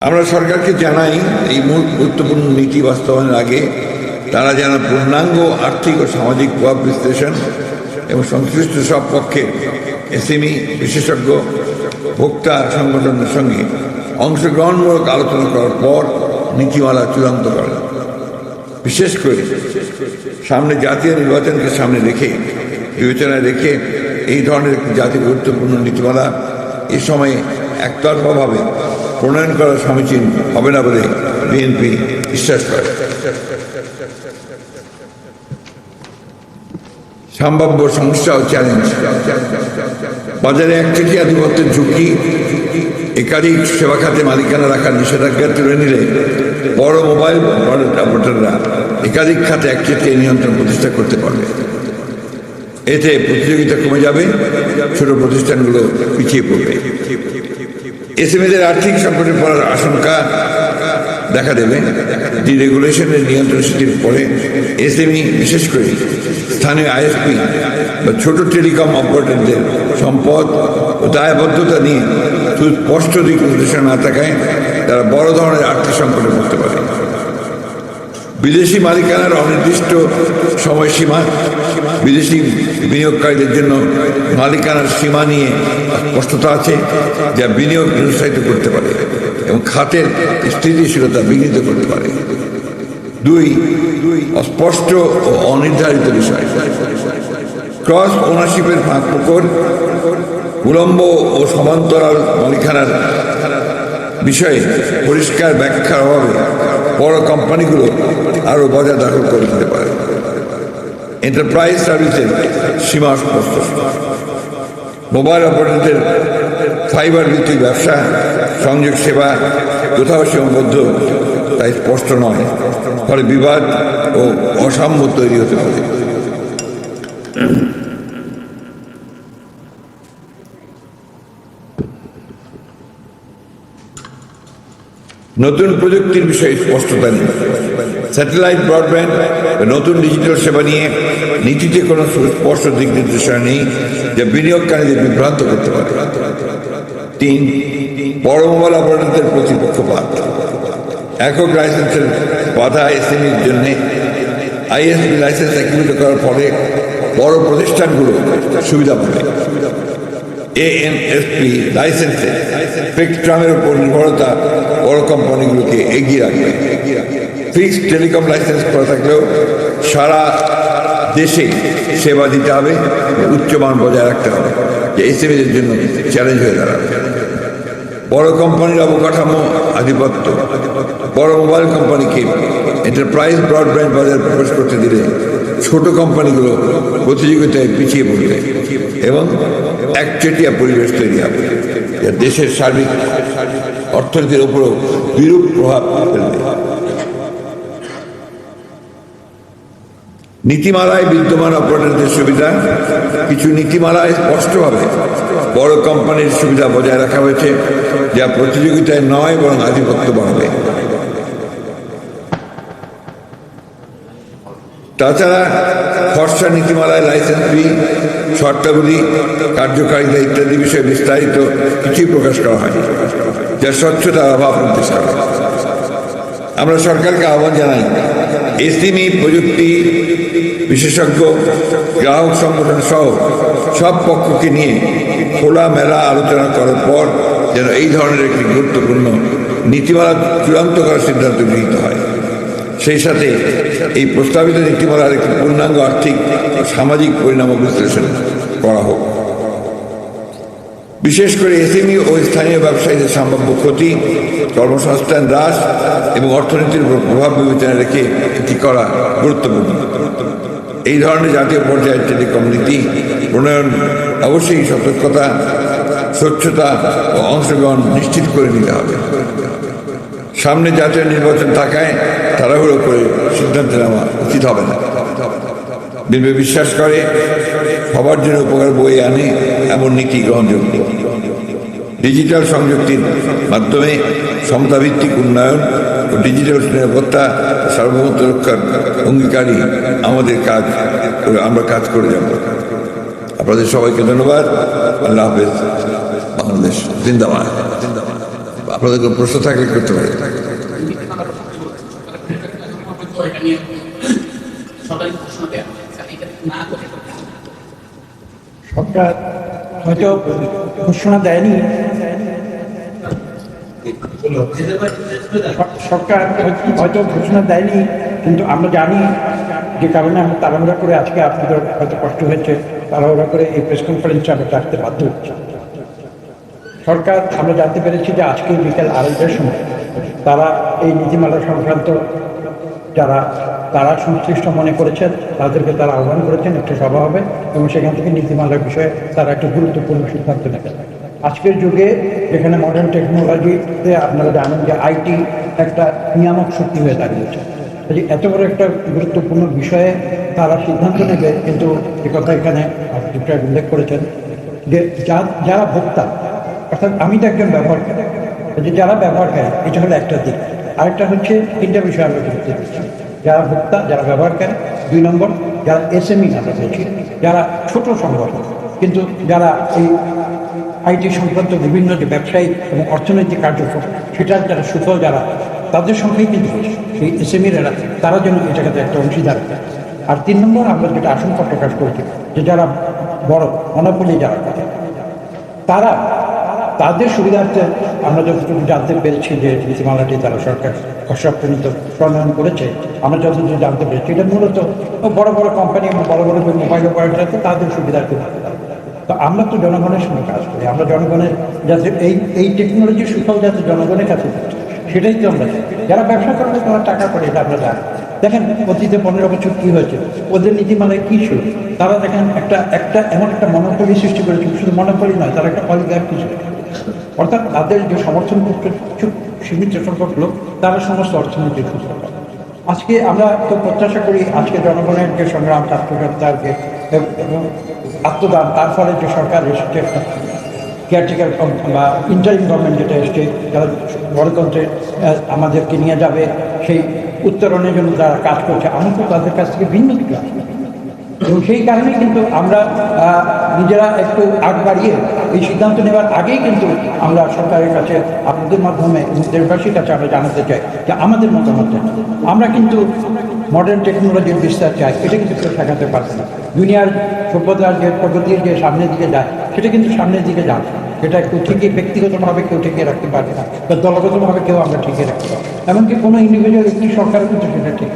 আমরা সরকারকে জানাই এই গুরুত্বপূর্ণ নীতি বাস্তবায়নের আগে তারা যেন পূর্ণাঙ্গ আর্থিক ও সামাজিক প্রভাব বিশ্লেষণ এবং সংশ্লিষ্ট সব পক্ষের এসএমই, বিশেষজ্ঞ, ভোক্তা সংগঠনের সঙ্গে অংশগ্রহণমূলক আলোচনা করার পর নীতিমালা চূড়ান্ত করে বিশেষ করে সামনে জাতীয় নির্বাচনকে সামনে রেখে বিবেচনায় রেখে এই ধরনের একটি জাতীয় গুরুত্বপূর্ণ নীতিমালা এ সময়ে একতরফাভাবে প্রণয়ন করা সমীচীন হবে না বলে বিএনপি বিশ্বাস করে। সম্ভাব্য সমস্যা ও চ্যালেঞ্জ বাজারে একচেটি আধিপত্যের ঝুঁকি। একাধিক সেবা খাতে মালিকানা রাখার নিষেধাজ্ঞা তুলে নিলে বড় মোবাইল অপারেটররা একাধিক খাতে একচেটিয়া নিয়ন্ত্রণ প্রতিষ্ঠা করতে পারবে। এতে প্রতিযোগিতা কমে যাবে, ছোট প্রতিষ্ঠানগুলো পিছিয়ে পড়বে। এসএমএদের আর্থিক সংকটে পড়ার আশঙ্কা দেখা দেবে। ডিরেগুলেশনের নিয়ন্ত্রণ স্থিতির পরে এসএমই, বিশেষ করে স্থানীয় আইএসপি বা ছোট টেলিকম অপারেটরদের সম্পদ ও দায়বদ্ধতা নিয়ে সুস্পষ্ট দিক নির্দেশনা না থাকায় তারা বড় ধরনের আর্থিক সংকটে পড়তে পারে। বিদেশি মালিকানার অনির্দিষ্ট সময়সীমা, বিদেশি বিনিয়োগকারীদের জন্য মালিকানার সীমা নিয়ে স্পষ্টতা আছে যা বিনিয়োগ নিরুৎসাহিত করতে পারে এবং খাতের স্থিতিশীলতা বিঘ্নিত করতে পারে। দুই, অস্পষ্ট ও অনির্ধারিত বিষয়। ক্রস ওনারশিপের ফাঁক পুকুর উলম্ব ও সমান্তরাল মালিকানার বিষয়ে পরিষ্কার ব্যাখ্যার অভাবে বড় কোম্পানিগুলো আরও বাজার দখল করে নিতে পারে। এন্টারপ্রাইজ সার্ভিসের সীমা স্পষ্ট। মোবাইল অপারেটরদের ফাইবার ভিত্তিক ব্যবসা, সংযোগ সেবা কোথাও সীমাবদ্ধ তাই স্পষ্ট নয়। ফলে বিবাদ ও অসাম্য তৈরি হতে পারে। নতুন প্রযুক্তির বিষয়ে স্পষ্টতা নেই। স্যাটেলাইট ব্রডব্যান্ড নতুন ডিজিটাল সেবা নিয়ে নীতিতে কোনো স্পষ্ট দিক নির্দেশনা নেই যা বিনিয়োগকারীদের বিভ্রান্ত করতে পারে। তিন, বড় মোবাইল অপারেটরদের প্রতিপক্ষপাত একক লাইসেন্সের বাধা এসএমইর জন্য আইএসপি লাইসেন্স একীভূত করার ফলে বড় প্রতিষ্ঠানগুলো সুবিধা পাবে। এএনএসপি লাইসেন্সে স্পেকট্রামের উপর নির্ভরতা বড় কোম্পানিগুলোকে এগিয়ে রাখবে। ফিক্সড টেলিকম লাইসেন্স করা থাকলেও সারা দেশে সেবা দিতে হবে উচ্চমান বজায় রাখতে হবে। যে এর জন্য চ্যালেঞ্জ হয়ে দাঁড়াবে। বড় কোম্পানির অবকাঠামো আধিপত্য। বড় মোবাইল কোম্পানিকে এন্টারপ্রাইজ ব্রডব্যান্ড বাজারে প্রবেশ করতে দিলে ছোট কোম্পানিগুলো প্রতিযোগিতায় পিছিয়ে পড়বে এবং একচেটিয়া পরিবেশ তৈরি হবে। যা দেশের সার্বিক অর্থনীতির উপরও বিরূপ প্রভাব ফেলবে। নীতিমালায় বিদ্যমান অপারেটরদের সুবিধা, কিছু নীতিমালায় স্পষ্টভাবে বড় কোম্পানির সুবিধা বজায় রাখা হয়েছে। যা প্রতিযোগিতায় নয়, বরং আধিপত্য বাড়বে। তাছাড়া খরচা নীতিমালায় লাইসেন্স ফি শর্তাবলী, কার্যকারিতা ইত্যাদি বিষয়ে বিস্তারিত কিছুই প্রকাশ করা হয়নি, যা স্বচ্ছতার অভাব নির্দেশ আমরা সরকারকে আহ্বান জানাই এসএমই প্রযুক্তি বিশেষজ্ঞ, গ্রাহক সংগঠন সহ সব পক্ষকে নিয়ে খোলা মেলা আলোচনা করার পর যেন এই ধরনের একটি গুরুত্বপূর্ণ নীতিমালা চূড়ান্ত করার সিদ্ধান্ত গৃহীত হয়। সেই সাথে এই প্রস্তাবিত নীতিমালার একটি পূর্ণাঙ্গ আর্থিক, সামাজিক পরিণাম বিশ্লেষণ করা হোক। বিশেষ করে এসএমই ও স্থানীয় ব্যবসায়ীদের সম্ভাব্য ক্ষতি, কর্মসংস্থান হ্রাস এবং অর্থনীতির উপর প্রভাব বিবেচনা রেখে এটি করা গুরুত্বপূর্ণ। এই ধরনের জাতীয় পর্যায়ের টেলিকম নীতি, প্রণয়ন, অবশ্যই সতর্কতা স্বচ্ছতা ও অংশগ্রহণ নিশ্চিত করে নিতে হবে। সামনে জাতীয় নির্বাচন থাকায় তাড়াহুড়ো করে সিদ্ধান্ত নেওয়া উচিত হবে না। বিএনপি বিশ্বাস করে, সবার জন্য উপকার বই আনে এমন নীতি গ্রহণযোগ্য। ডিজিটাল সংযুক্তির মাধ্যমে সমতাভিত্তিক উন্নয়ন ও ডিজিটাল নিরাপত্তা সার্বভৌমত্ব রক্ষার অঙ্গীকারী আমাদের কাজ, আমরা কাজ করে যাব। আপনাদের সবাইকে ধন্যবাদ। আল্লাহ হাফেজ। বাংলাদেশ, জিন্দাবাদ। আপনাদের কোনো প্রশ্ন থাকলে করতে পারেন সরকারি হয়তো ঘোষণা দেয়নি। সরকার হয়তো ঘোষণা দেয়নি, কিন্তু আমরা জানি যে কারণে আমরা তাড়াহুড়া করে আজকে আপনাদের হয়তো কষ্ট হয়েছে, তাড়াহুড়া করে এই প্রেস কনফারেন্সে আমরা ডাকতে বাধ্য হচ্ছি। সরকার, আমরা জানতে পেরেছি যে আজকে বিকেল আড়াইটার সময় তারা এই নীতিমালা সংক্রান্ত যারা, তারা সংশ্লিষ্ট মনে করেছেন, তাদেরকে তারা আহ্বান করেছেন একটা সভা হবে এবং সেখান থেকে নীতিমালার বিষয়ে তারা একটা গুরুত্বপূর্ণ সিদ্ধান্ত নেবেন। আজকের যুগে যেখানে মডার্ন টেকনোলজিতে আপনারা জানেন যে আইটি একটা নিয়ামক শক্তি হয়ে দাঁড়িয়েছে। কাজে এত বড় একটা গুরুত্বপূর্ণ বিষয়ে তারা সিদ্ধান্ত নেবে, কিন্তু যে কথা এখানে উল্লেখ করেছেন যা- যারা ভোক্তা অর্থাৎ আমি তো একজন ব্যবহারকারী যে যারা ব্যবহারকারী এটা হলো একটা দিক। আরেকটা হচ্ছে তিনটা বিষয় আমরা দিচ্ছি যারা ভোক্তা, যারা ব্যবহারকারী দুই নম্বর, যারা এসএমই আমরা বলছি যারা ছোট সংগঠন, কিন্তু যারা এই আইটি সংক্রান্ত বিভিন্ন যে ব্যবসায়িক এবং অর্থনৈতিক কার্যক্রম, সেটার যারা সুফল যারা, তাদের সংখ্যাই কিন্তু। সেই এসএমইরা তারা যেন এই জায়গাতে একটা অংশীদার আর তিন নম্বর, আমরা যেটা আশঙ্কা প্রকাশ করেছি, যে যারা বড় মনোপলি যারা তারা তাদের সুবিধার্থে আমরা যতটুকু জানতে পেরেছি যে নীতিমালাটি তারা সরকার খসড়া প্রণয়ন করেছে, আমরা যতটুকু জানতে পেরেছি। এটা মূলত বড় বড় কোম্পানি এবং বড় বড় মোবাইল অপারেটর আছে তাদের সুবিধার্থে তো আমরা তো জনগণের সঙ্গে কাজ করি, আমরা জনগণের যাতে এই এই টেকনোলজির সুফল যাতে জনগণের কাছে সেটাই তো আমরা। যারা ব্যবসা করে তারা টাকা করে, এটা আমরা জানি। দেখেন, অতীতে পনেরো বছর কী হয়েছে? ওদের নীতিমালায় কি ছিল? তারা দেখেন একটা একটা এমন একটা মনোপলি সৃষ্টি করেছে, শুধু মনোপলি নয়, তারা একটা অলিগার কিছু অর্থাৎ তাদের যে সমর্থন করতে কিছু সীমিত সংখ্যক লোক, তারা সমস্ত অর্থনৈতিক সুস্থ পায়। আজকে আমরা তো প্রত্যাশা করি, আজকে জনগণের যে সংগ্রাম ছাত্রছাত্রার যে এবং আত্মদান, তার ফলে যে সরকার এসেছে একটা কেয়ারটেকার বা ইন্টারিম গভর্নমেন্ট যেটা এসছে, যারা গণতন্ত্রে আমাদেরকে নিয়ে যাবে, সেই উত্তরণের জন্য যারা কাজ করছে, আমি তো তাদের কাছ থেকে ভিন্ন কিছু করি। এবং সেই কারণেই কিন্তু আমরা নিজেরা একটু আগ বাড়িয়ে এই সিদ্ধান্ত নেওয়ার আগেই কিন্তু আমরা সরকারের কাছে, আপনাদের মাধ্যমে, দেশবাসীর কাছে আমরা জানাতে চাই যে আমাদের মতামত। আমরা কিন্তু মডার্ন টেকনোলজির বিস্তার চাই, এটা কিন্তু কেউ ঠেকাতে পারবে না। দুনিয়ার সভ্যতার যে প্রগতির যে সামনের দিকে যায়, সেটা কিন্তু সামনের দিকে যাবে। সেটা কেউ ঠিকই ব্যক্তিগতভাবে কেউ ঠেকিয়ে রাখতে পারবে না, বা দলগতভাবে কেউ আমরা ঠেকিয়ে রাখতে পারব এমনকি কোনো ইন্ডিভিজুয়াল একটি সরকার কিন্তু সেটা ঠিক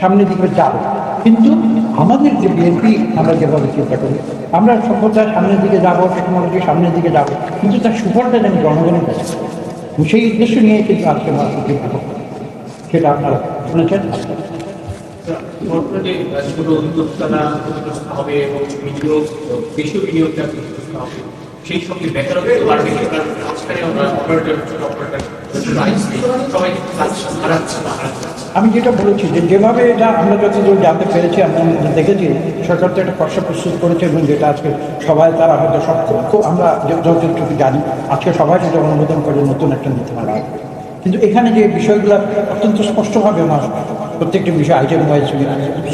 সামনের দিকে যাবে। কিন্তু আমাদের যে বিএনপি আমরা যেভাবে চিন্তা করি, আমরা সভ্যতার সামনের দিকে যাব টেকনোলজির সামনের দিকে যাব, কিন্তু তার সুফলটা যেন জনগণের কাছে সেই উদ্দেশ্য নিয়ে কিন্তু আজকে আমরা সেটা আপনারা শুনেছেন। সেই সঙ্গে বেকারত্ব আমি যেটা বলেছি যে যেভাবে এটা আমরা যতদূর জানতে পেরেছি, আমরা দেখেছি, সরকার তো একটা খসড়া প্রস্তুত করেছে এবং যেটা আজকে সবাই তারা হয়তো সব আমরা যতটুকু জানি, আজকে সবাই সেটা অনুমোদন করে নতুন একটা নীতিমালা আসবে। কিন্তু এখানে যে বিষয়গুলো অত্যন্ত স্পষ্টভাবে আমার প্রত্যেকটি বিষয় আইটেম ওয়াইজ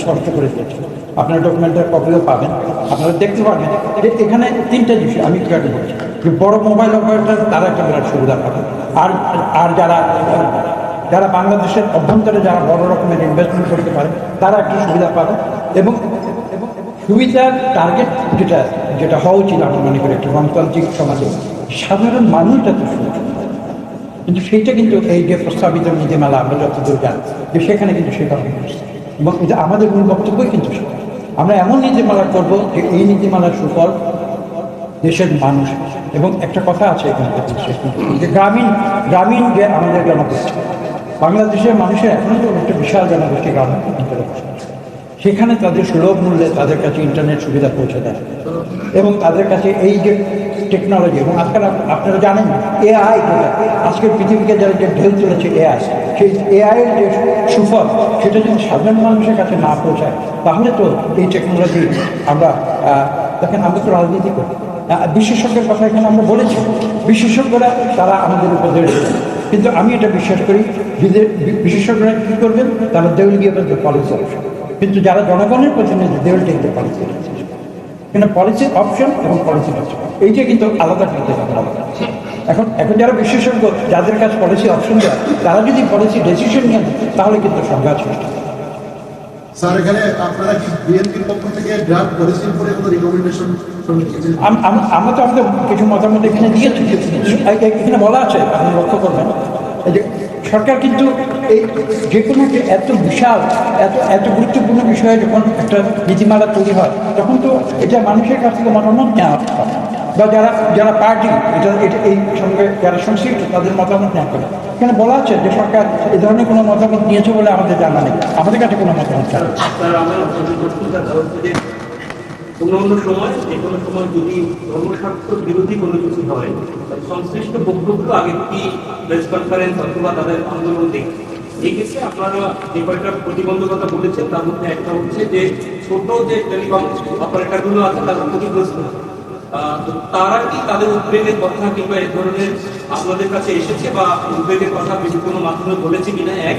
স্পষ্ট করে দিয়েছে। আপনার ডকুমেন্টের কপিও পাবেন, আপনারা দেখতে পাবেন যে এখানে তিনটা বিষয় আমি ক্লিয়ারলি বলছি যে বড় মোবাইল অপারেটর তারা একটা বিরাট সুবিধা পাবে আর আর যারা যারা বাংলাদেশের অভ্যন্তরে যারা বড় রকমের ইনভেস্টমেন্ট করতে পারে, তারা একটু সুবিধা পাবে। এবং, সুবিধার টার্গেট যেটা যেটা হওয়া উচিত আমরা মনে করি একটা গণতান্ত্রিক সমাজে। সাধারণ মানুষ যাতে সুযোগ পায়। কিন্তু সেইটা কিন্তু এই যে প্রস্তাবিত নীতিমালা আমরা যতদূর জানি যে সেখানে কিন্তু সেটা এবং আমাদের মূল বক্তব্যই কিন্তু সেটা। আমরা এমন নীতিমালা করব যে এই নীতিমালার সুফল দেশের মানুষ, এবং একটা কথা আছে এখানে যে গ্রামীণ গ্রামীণ যে আমাদের জনগোষ্ঠী, বাংলাদেশের মানুষের এখনও তো একটা বিশাল জনগোষ্ঠী গ্রামীণ সেখানে তাদের সুলভ মূল্যে তাদের কাছে ইন্টারনেট সুবিধা পৌঁছে দেয়। এবং তাদের কাছে এই যে টেকনোলজি এবং আজকাল আপনারা জানেন এআই আজকের পৃথিবীকে যারা যে ঢেউ তুলেছে এআই সেই এআই এর যে সুফল, সেটা যদি সাধারণ মানুষের কাছে না পৌঁছায়, তাহলে তো এই টেকনোলজি আমরা দেখেন আমরা তো রাজনীতি করি। বিশেষজ্ঞের কথা এখানে আমরা বলেছি। বিশেষজ্ঞরা তারা আমাদের উপদেশ। কিন্তু আমি এটা বিশ্বাস করি বিশেষজ্ঞরা কী করবেন? তারা দেউল গিয়ে পলিসি কিন্তু যারা জনগণের প্রতিনিধি they will take the policy কিন্তু পলিসি অপশন এবং পলিসি অপশন এইটা কিন্তু আলাদা করতে হবে। আলাদা এখন এখন যারা বিশেষজ্ঞ যাদের কাছে পলিসি অপশন দেয় তারা যদি পলিসি ডেসিশন নেন তাহলে কিন্তু সংঘাত সৃষ্টি হবে। স্যার এখানে আপনারা কি বিএনপির পক্ষ থেকে ড্রাফট করেছেন করে কোনো রিকমেন্ডেশন আম- আম- আমরা তো আমাদের কিছু মতামত এখানে দিয়েছি। এখানে বলা আছে আপনি লক্ষ্য করবেন। সরকার কিন্তু এই যে কোনো এত বিশাল, এত এত গুরুত্বপূর্ণ বিষয়ে যখন একটা নীতিমালা তৈরি হয়, তখন তো এটা মানুষের কাছ থেকে মতামত নেওয়া। বা যারা যারা পার্টি, এটা এটা এই সঙ্গে যারা সংশ্লিষ্ট, তাদের মতামত নেওয়া করে এখানে বলা আছে যে সরকার এই ধরনের কোনো মতামত নিয়েছে বলে আমাদের জানা নেই। আমাদের কাছে কোনো মতামত চাই অন্য সময়, যে কোনো সময় যদি ধর্মশাস্ত্র বিরোধী কোনো কিছু হয় সংশ্লিষ্ট পক্ষগুলো আগে থেকে প্রেস কনফারেন্স অথবা তাদের আন্দোলন দেখে। এই ক্ষেত্রে আপনারা যে কয়েকটা প্রতিবন্ধকতা বলেছেন, তার মধ্যে একটা হচ্ছে যে ছোট যে টেলিকম অপারেটরগুলো আছে, তারা ক্ষতিগ্রস্ত তারা কি তাদের উদ্বেগের কথা কিংবা এই ধরনের আপনাদের কাছে এসেছে বা উদ্বেগের কথা বেশি কোনো মাধ্যমে বলেছে কিনা? এক।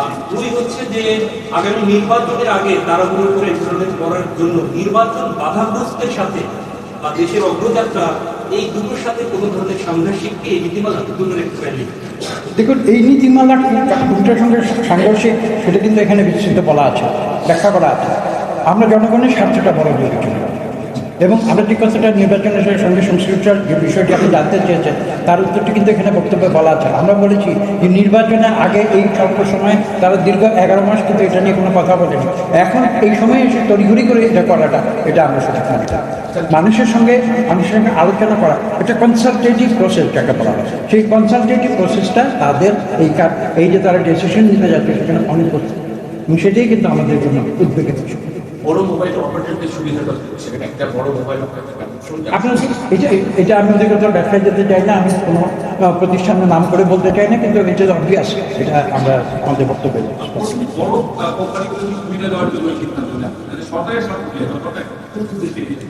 আর দুই হচ্ছে যে আগামী নির্বাচনের আগে তাড়াহুড়ো করে ধরনের করার জন্য নির্বাচন বাধাগ্রস্তের সাথে বা দেশের অগ্রযাত্রা, এই দুটোর সাথে কোনো ধরনের সাংঘর্ষিক কি এই নীতিমালা দুটোর একটু ভ্যালি দেখুন, এই নীতিমালা কোনটার সঙ্গে সাংঘর্ষিক সেটা কিন্তু এখানে বিস্তৃত বলা আছে, ব্যাখ্যা করা আছে আমরা জনগণের স্বার্থটা বড় বিবেচনা। এবং যে কথাটা নির্বাচনের সঙ্গে সংশ্লিষ্ট যে বিষয়টি আপনি জানতে চেয়েছেন, তার উত্তরটি কিন্তু এখানে বক্তব্যে বলা আছে। আমরা বলেছি যে নির্বাচনের আগে এই স্বল্প সময় তারা দীর্ঘ এগারো মাস কিন্তু এটা নিয়ে কোনো কথা বলেনি। এখন এই সময় এসে তড়িঘড়ি করে এটা করাটা, এটা আমরা সঠিক মনে মানুষের সঙ্গে মানুষের সঙ্গে আলোচনা করা, এটা কনসালটেটিভ প্রসেস যাকে বলা হয়। সেই কনসালটেটিভ প্রসেসটা তাদের এই কার- এই যে তারা ডিসিশন নিতে যাচ্ছে সেখানে অনেক করছে এবং সেটাই কিন্তু আমাদের জন্য উদ্বেগের বিষয়। বড় মোবাইল অপারেটরদের সুবিধাটা সেখানে একটা বড় মোবাইল আপনার এটা এটা আমি ব্যাখ্যায় যেতে চাই না আমি কোনো প্রতিষ্ঠানের নাম করে বলতে চাই না কিন্তু এটা অবভিয়াস এটা আমরা আমাদের বক্তব্য বড় কোম্পানিগুলো সুবিধা দেওয়ার জন্য সিদ্ধান্ত নেয় সরকারের সরকার কোন উদ্দেশ্যে নিয়েছে?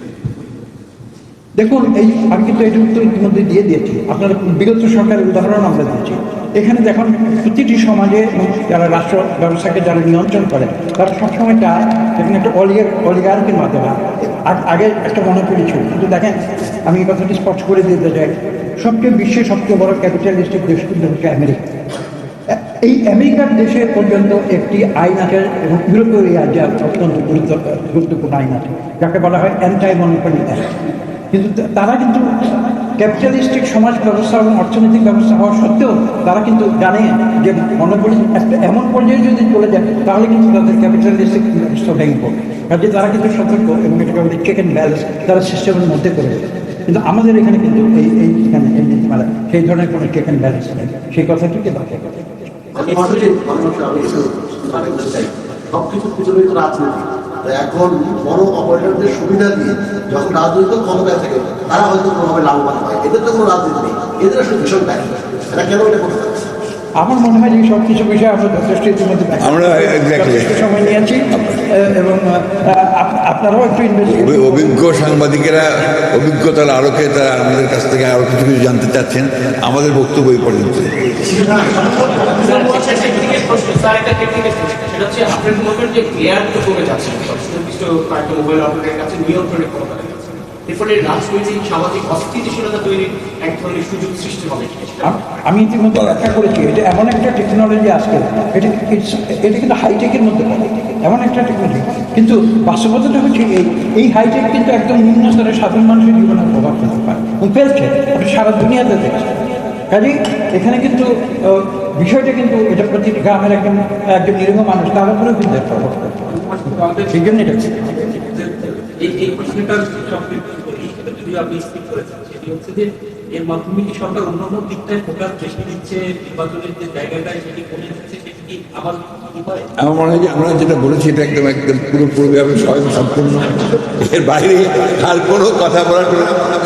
দেখুন, এই, আমি কিন্তু এটা উত্তর ইতিমধ্যে দিয়ে দিয়েছি। আপনার বিগত সরকারের উদাহরণ আমরা দিয়েছি। এখানে দেখুন, প্রতিটি সমাজে যারা রাষ্ট্র ব্যবস্থাকে যারা নিয়ন্ত্রণ করে তারা সবসময় চায় এখানে একটা অলিগার, অলিগার্কির মাধ্যমে। আগ- একটা মনোপলি ছিল। কিন্তু দেখেন, আমি এই কথাটি স্পষ্ট করে দিতে চাই। সবচেয়ে বিশ্বের সবচেয়ে বড় ক্যাপিটালিস্টিক দেশ কিন্তু হচ্ছে আমেরিকা। এই আমেরিকার দেশে পর্যন্ত একটি আইন আছে এবং ইউরোপীয় এই অত্যন্ত গুরুত্ব, গুরুত্বপূর্ণ আইন আছে, যাকে বলা হয় অ্যান্টাই মনোপলি অ্যাক্ট কিন্তু তারা কিন্তু ক্যাপিটালিস্টিক সমাজ ব্যবস্থা এবং অর্থনৈতিক ব্যবস্থা হওয়া সত্ত্বেও তারা কিন্তু জানে যে মনোপলি একটা এমন পর্যায়ে যদি চলে যায়, তাহলে কিন্তু তাদের ক্যাপিটালিস্টিক ব্যবস্থা ভেঙে পড়বে। কাজে তারা কিন্তু সতর্ক এবং এটাকে আমাদের চেক অ্যান্ড ব্যালেন্স তারা সিস্টেমের মধ্যে করে। কিন্তু আমাদের এখানে কিন্তু এই এই এখানে এই নীতিমালা সেই ধরনের কোনো চেক অ্যান্ড ব্যালেন্স নেই। সেই কথাটিকে বাকি করে সবকিছুর পিছনে রাজনীতি। এখন বড় অপারেটরদের সুবিধা দিয়ে যখন রাজনৈতিক ক্ষমতায় থাকে তারা হয়তো কোনোভাবে লাভবান হয়। এদের তো কোনো রাজনীতি নেই। এদের আসলে ভীষণ ব্যয়। এটা কেন এটা করতে পারছে আমার মনে হয় যে সব কিছু বিষয়ে আমরা যথেষ্ট ইতিমধ্যে আমরা সময় নিয়েছি এবং আপনারাও একটু অভিজ্ঞ সাংবাদিকেরা অভিজ্ঞতার আলোকে তারা আমাদের কাছ থেকে আরও কিছু কিছু জানতে চাচ্ছেন। আমাদের বক্তব্য এই পর্যন্ত। সেটা হচ্ছে আপনার মনে করেন যে প্লেয়ার তো কমে যাচ্ছে। নির্দিষ্ট কয়েকটা মোবাইল অপারেটরের কাছে নিয়ন্ত্রণে আমি ইতিমধ্যে ব্যাখ্যা করেছি, এটা এমন একটা টেকনোলজি আজকে, এটা এটা কিন্তু হাইটেকের মধ্যে পড়ে। এমন একটা টেকনোলজি কিন্তু বাস্তবতাটা হচ্ছে এই এই হাইটেক কিন্তু একদম নিম্ন স্তরের সাধারণ মানুষের জীবনে প্রভাব ফেলতে পারে। ফেলছে সারা দুনিয়াতে দেখছে কাজেই এখানে কিন্তু বিষয়টা কিন্তু, এটা প্রতি গ্রামের একজন একজন নিরীহ মানুষ, তার উপরেও কিন্তু প্রভাব ফেলছে সেই জন্য এটা। এই যদি আপনি স্পিক করেছেন সেটি হচ্ছে যে এর মাধ্যমে কি সরকার অন্যান্য দিকটায় ফোকাস বেশি দিচ্ছে নির্বাচনের যে জায়গাটায় সেটি কমে যাচ্ছে সেটি কি আবার হয়? আমার মনে হয় যে আমরা যেটা বলেছি এটা একদম একদম পুরোপুরিভাবে স্বয়ং সম্পূর্ণ এর বাইরে আর কোনো কথা বলার কোনো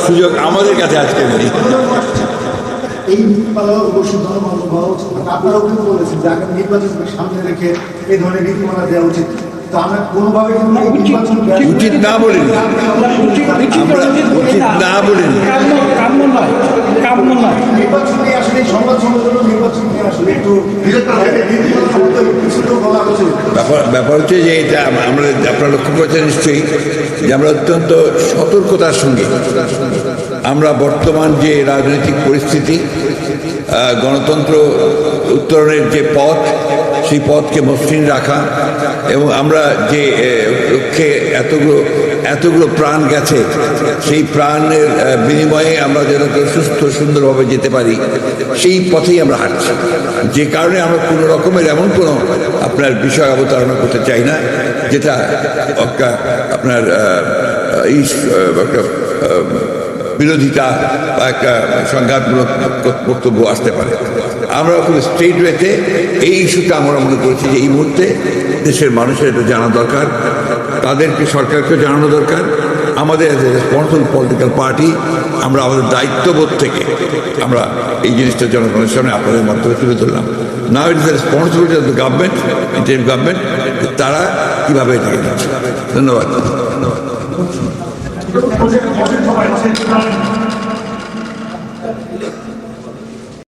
সুযোগ আমাদের কাছে আজকে নেই। এই নীতিমালা অবশ্যই জনগণ আপনারাও কিন্তু বলেছেন যে আগামী নির্বাচনকে সামনে রেখে এই ধরনের নীতিমালা দেওয়া উচিত। উচিত না বলিনি। উচিত উচিত আমরা উচিত না বলিনি। ব্যাপার হচ্ছে যে এটা আমরা আপনারা লক্ষ্য করেছেন নিশ্চয়ই যে আমরা অত্যন্ত সতর্কতার সঙ্গে আমরা বর্তমান যে রাজনৈতিক পরিস্থিতি গণতন্ত্র উত্তরণের যে পথ, সেই পথকে মসৃণ রাখা এবং আমরা যে লক্ষ্যে এতগুলো এতগুলো প্রাণ গেছে, সেই প্রাণের বিনিময়ে আমরা যেন সুস্থ সুন্দরভাবে যেতে পারি, সেই পথেই আমরা হাঁটছি। যে কারণে আমরা কোনো রকমের এমন কোনো আপনার বিষয় অবতারণা করতে চাই না, যেটা আপনার বিরোধিতা বা একটা সংঘাতমূলক বক্তব্য আসতে পারে। আমরা খুব স্ট্রেট ওয়েতে এই ইস্যুটা আমরা মনে করছি যে এই মুহূর্তে দেশের মানুষের এটা জানা দরকার, তাদেরকে সরকারকে জানানো দরকার। আমাদের রেসপন্সিবল পলিটিক্যাল পার্টি আমরা আমাদের দায়িত্ববোধ থেকে আমরা এই জিনিসটা জনগণের সামনে আপনাদের মাধ্যমে তুলে ধরলাম। না it is the responsibility of the government interim government তারা কীভাবে এটাকে ধন্যবাদ। প্রজেক্ট সবাই